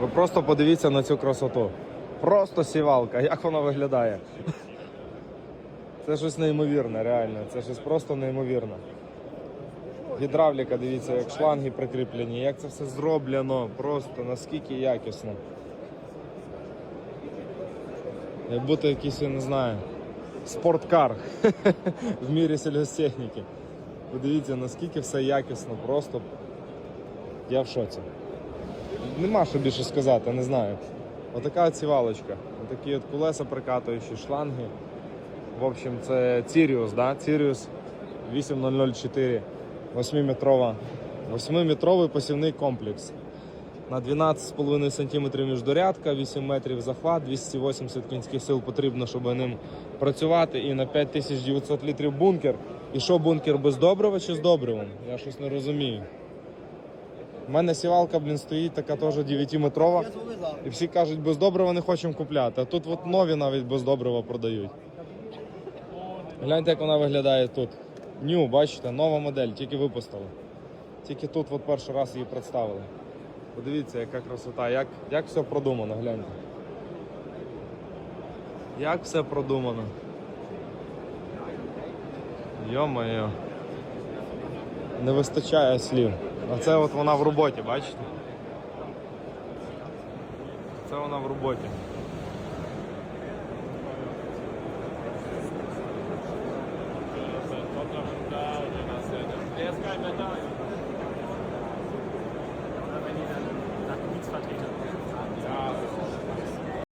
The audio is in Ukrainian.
Ви просто подивіться на цю красоту. Просто сівалка, як вона виглядає. Це щось неймовірне, реально. Це щось просто неймовірне. Гідравліка, дивіться, як шланги прикріплені, як це все зроблено, просто наскільки якісно. Як будто якийсь, я не знаю, спорткар в мірі сільгостехніки. Подивіться, наскільки все якісно, просто я в шоці. Нема що більше сказати, не знаю. Отака от сівалочка. Отакі от колеса прикатуючі, шланги. В общем, це Sirius, да? Sirius 8004, 8-метрова. 8-метровий посівний комплекс. На 12,5 см міждорядка, 8 метрів захват, 280 кінських сил потрібно, щоб ним працювати. І на 5900 літрів бункер. І що бункер без добрива чи з добривом? Я щось не розумію. У мене сівалка, блін, стоїть така теж 9-метрова. І всі кажуть, без добрива не хочемо купляти. А тут от нові навіть без добрива продають. Гляньте, як вона виглядає тут. Ню, бачите, нова модель, тільки випустили. Тільки тут от перший раз її представили. Подивіться, яка красота, як, як все продумано, гляньте. Як все продумано. Йо-моє. Не вистачає слів. А це от вона в роботі, бачите? Це вона в роботі. Kein mehr da.